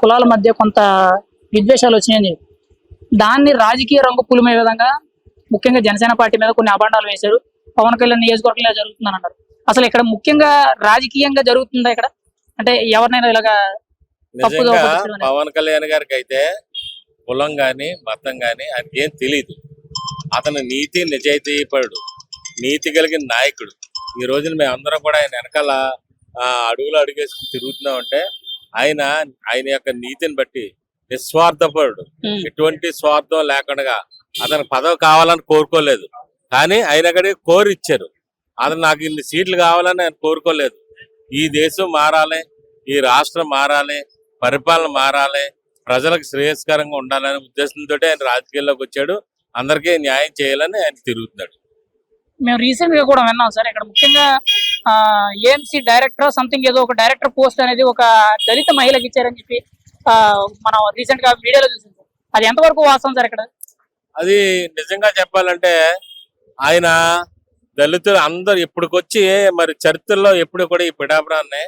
కులాల మధ్య కొంత విద్వేషాలు వచ్చినాయని చెప్పి దాన్ని రాజకీయ రంగు పులిమే విధంగా ముఖ్యంగా జనసేన పార్టీ మీద కొన్ని అభాండాలు వేశారు. పవన్ కళ్యాణ్ నియోజకవర్గంలో జరుగుతుందని అన్నారు. అసలు ఇక్కడ ముఖ్యంగా రాజకీయంగా జరుగుతుందా ఇక్కడ? అంటే ఎవరినైనా ఇలాగా. పవన్ కళ్యాణ్ గారికి అయితే కులం గాని మతం గాని ఆయనకి ఏం తెలియదు అతను నీతి నిజాయితీ పరుడు నీతి కలిగిన నాయకుడు. ఈ రోజున మేము అందరం కూడా ఆయన వెనకాల అడుగులు అడుగేసుకుని తిరుగుతున్నాం అంటే ఆయన ఆయన యొక్క నీతిని బట్టి నిస్వార్థపరుడు. ఎటువంటి స్వార్థం లేకుండా అతను పదవి కావాలని కోరుకోలేదు. కానీ ఆయన కడిగి కోరి ఇచ్చారు అతను నాకు ఇన్ని సీట్లు కావాలని ఆయన కోరుకోలేదు. ఈ దేశం మారాలి ఈ రాష్ట్రం మారాలి పరిపాలన మారాలి ప్రజలకు శ్రేయస్కరంగా ఉండాలనే ఉద్దేశంతో ఆయన రాజకీయాల్లోకి వచ్చాడు. అందరికీ న్యాయం చేయాలని ఆయన తిరుగుతున్నాడు. మేము రీసెంట్గా కూడా విన్నాం సార్ ఇక్కడ ముఖ్యంగా ఏఎంసీ డైరెక్టర్ సంథింగ్ ఏదో ఒక డైరెక్టర్ పోస్ట్ అనేది ఒక దళిత మహిళకి ఇచ్చారని చెప్పి మనం రీసెంట్గా మీడియాలో చూసాం. సార్ అది ఎంతవరకు వాస్తవం సార్ ఇక్కడ? అది నిజంగా చెప్పాలంటే ఆయన దళితులు అందరు ఇప్పటికొచ్చి మరి చరిత్రలో ఎప్పుడు కూడా ఈ పిడాపురాన్ని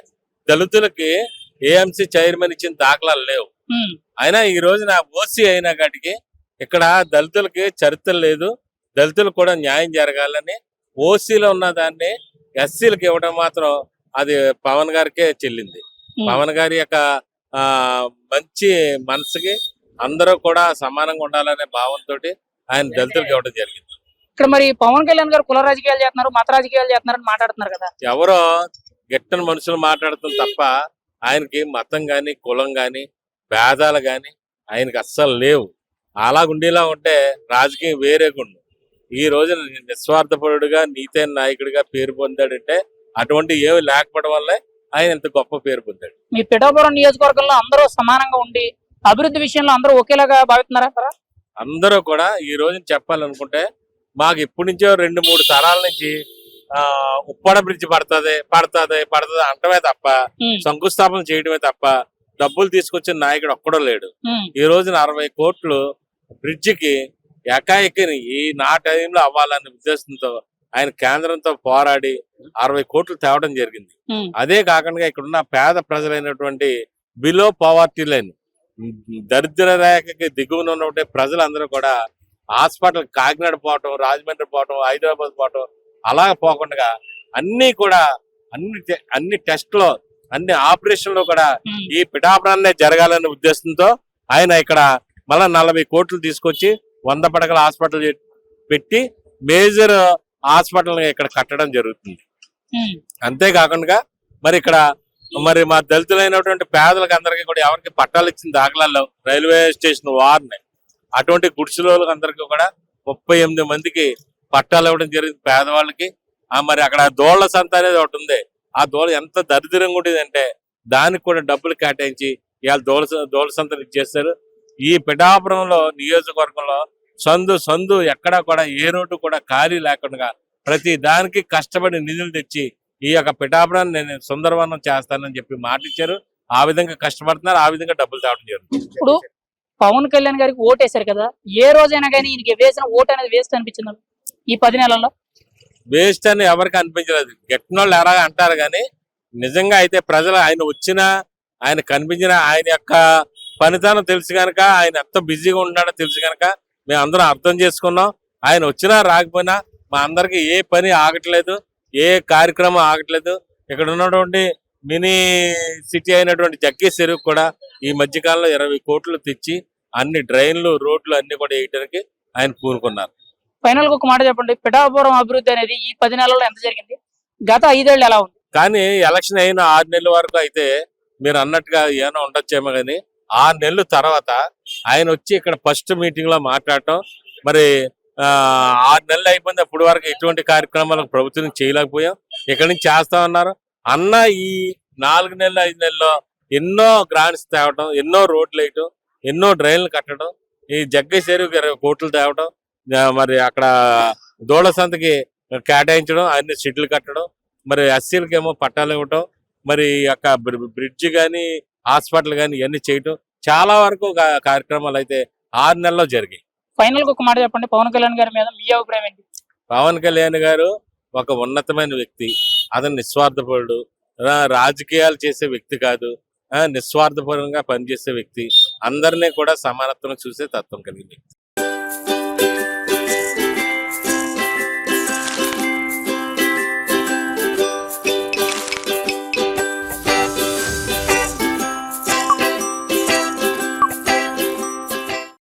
దళితులకి ఏఎంసీ చైర్మన్ ఇచ్చిన దాఖలాలు లేవు. అయినా ఈ రోజు నా ఓసీ అయినా కాటికి ఇక్కడ దళితులకి చరిత్ర లేదు. దళితులకు కూడా న్యాయం జరగాలని ఓసీలో ఉన్న దాన్ని ఎస్సీలకు ఇవ్వడం మాత్రం అది పవన్ గారికే చెల్లింది. పవన్ గారి యొక్క ఆ మంచి మనసుకి అందరూ కూడా సమానంగా ఉండాలనే భావంతో ఆయన దళితులకు ఇవ్వడం జరిగింది. ఇక్కడ మరి పవన్ కళ్యాణ్ గారు కుల రాజకీయాలు చేస్తున్నారు మత రాజకీయాలు చేస్తున్నారని మాట్లాడుతున్నారు కదా. ఎవరో గిట్టని మనుషులు మాట్లాడుతుంది తప్ప ఆయనకి మతం గాని కులం గాని భేదాలు గాని ఆయనకి అస్సలు లేవు. అలాగుండేలా ఉంటే రాజకీయం వేరేగుండు ఈ రోజు నిస్వార్థపరుడుగా నీతైన నాయకుడిగా పేరు పొందాడంటే అటువంటి ఏమి లేకపోవడం వల్లే ఆయన ఇంత గొప్ప పేరు పొందాడు. మీ పిఠాపురం నియోజకవర్గంలో అందరూ సమానంగా ఉండి అభివృద్ధి విషయంలో అందరూ ఒకేలాగా భావిస్తున్నారా సార్? అందరూ కూడా ఈ రోజు చెప్పాలనుకుంటే మాకు ఇప్పటి నుంచో రెండు మూడు తరాల నుంచి ఆ ఉప్పాడ బ్రిడ్జ్ పడుతుంది పడుతుంది పడుతుంది అంటమే తప్ప శంకుస్థాపన చేయడమే తప్ప డబ్బులు తీసుకొచ్చిన నాయకుడు ఒక్కడో లేడు. ఈ రోజున అరవై కోట్లు బ్రిడ్జికి ఎకాయికిని ఈ నా టైంలో అవ్వాలనే ఉద్దేశంతో ఆయన కేంద్రంతో పోరాడి అరవై కోట్లు తేవడం జరిగింది అదే కాకుండా ఇక్కడ ఉన్న పేద ప్రజలైనటువంటి బిలో పవర్టీ లైన్ దరిద్ర రేఖకి దిగువన ఉన్నటువంటి ప్రజలందరూ కూడా హాస్పిటల్ కాకినాడ పోవటం రాజమండ్రి పోవటం హైదరాబాద్ పోవటం అలా పోకుండా అన్ని కూడా అన్ని అన్ని టెస్ట్లో అన్ని ఆపరేషన్లు కూడా. ఈ పిఠాపురాన్నే జరగాలనే ఉద్దేశంతో ఆయన ఇక్కడ మళ్ళా నలభై కోట్లు తీసుకొచ్చి వంద పడకల హాస్పిటల్ పెట్టి మేజర్ హాస్పిటల్ ఇక్కడ కట్టడం జరుగుతుంది. అంతేకాకుండా మరి ఇక్కడ మరి మా దళితులైనటువంటి పేదలకు అందరికీ కూడా ఎవరికి పట్టాలు ఇచ్చిన దాఖలాల్లో రైల్వే స్టేషన్ వారిని అటువంటి గుడిసెలోళ్ళకి అందరికీ కూడా ముప్పై ఎనిమిది మందికి పట్టాలు ఇవ్వడం జరిగింది పేదవాళ్ళకి. ఆ మరి అక్కడ దోళ్ళ సంత అనేది ఒకటి ఉంది. ఆ దోళ ఎంత దరిద్రంగా ఉండేది అంటే దానికి కూడా డబ్బులు కేటాయించి ఇవాళ దోళ దోళ సంతలు ఇచ్చేస్తారు. ఈ పిఠాపురంలో నియోజకవర్గంలో సందు సందు ఎక్కడా కూడా ఏ రోడ్డు కూడా ఖాళీ లేకుండా ప్రతి దానికి కష్టపడి నిధులు తెచ్చి ఈ యొక్క పిఠాపురాన్ని నేను సుందరవనం చేస్తానని చెప్పి మాట ఇచ్చారు ఆ విధంగా కష్టపడుతున్నారు. ఆ విధంగా డబ్బులు తేవడం జరుగుతుంది ఇప్పుడు పవన్ కళ్యాణ్ గారికి ఓటు వేశారు కదా ఏ రోజైనా కానీ ఈయనకి వేసిన ఓటు అనేది వేస్ట్ అనిపించింది? ఈ పది నెలల్లో? వేస్ట్ అని ఎవరికి అనిపించలేదు. గెట్టినోళ్ళు ఎలాగ అంటారు కానీ నిజంగా అయితే ప్రజలు ఆయన వచ్చినా ఆయన కనిపించిన ఆయన యొక్క పనితనం తెలుసు కనుక ఆయన ఎంత బిజీగా ఉన్నాడో తెలుసు కనుక మేము అందరం అర్థం చేసుకున్నాం. ఆయన వచ్చినా రాకపోయినా మా అందరికి ఏ పని ఆగట్లేదు ఏ కార్యక్రమం ఆగట్లేదు. ఇక్కడ ఉన్నటువంటి మినీ సిటీ అయినటువంటి జగ్గేశ్వరి చెరువు కూడా ఈ మధ్యకాలంలో ఇరవై కోట్లు తెచ్చి అన్ని డ్రైన్లు రోడ్లు అన్ని కూడా వేయడానికి ఆయన పూనుకున్నారు. ఫైనల్గా ఒక మాట చెప్పండి. పిఠాపురం అభివృద్ధి అనేది ఈ పది నెలల్లో ఎంత జరిగింది? గత ఐదేళ్ళు ఎలా ఉంది? కానీ ఎలక్షన్ అయిన ఆరు నెలల వరకు అయితే మీరు అన్నట్టుగా ఏమైనా ఉండొచ్చేమో కానీ ఆరు నెలల తర్వాత ఆయన వచ్చి ఇక్కడ ఫస్ట్ మీటింగ్లో మాట్లాడటం. మరి ఆ, ఆరు నెలలు అయిపోయింది. అప్పటి వరకు ఎటువంటి కార్యక్రమాలకు ప్రభుత్వం చేయలేకపోయాం. ఇక్కడ నుంచి చేస్తామన్నారు అన్న ఈ నాలుగు నెలలు ఐదు నెలల్లో ఎన్నో గ్రాంట్స్ తేవటం ఎన్నో రోడ్లు వేయటం ఎన్నో డ్రైన్లు కట్టడం ఈ జగ్గేశ్వరి కోట్లు తేవటం మరి అక్కడ దూడ సంతకి కేటాయించడం అన్ని షెడ్లు కట్టడం మరి ఎస్సీలకేమో పట్టాలు ఇవ్వటం మరి ఈ బ్రిడ్జ్ కానీ హాస్పిటల్ కానీ ఇవన్నీ చేయటం చాలా వరకు కార్యక్రమాలు అయితే ఆరు నెలల్లో జరిగాయి. ఫైనల్ ఒక మాట చెప్పండి. పవన్ కళ్యాణ్ గారి మీద మీ అభిప్రాయం ఏంటి? పవన్ కళ్యాణ్ గారు ఒక ఉన్నతమైన వ్యక్తి. అతను నిస్వార్థపరుడు. రాజకీయాలు చేసే వ్యక్తి కాదు. నిస్వార్థపరంగా పనిచేసే వ్యక్తి. అందరినీ కూడా సమానత్వం చూసే తత్వం కలిగింది.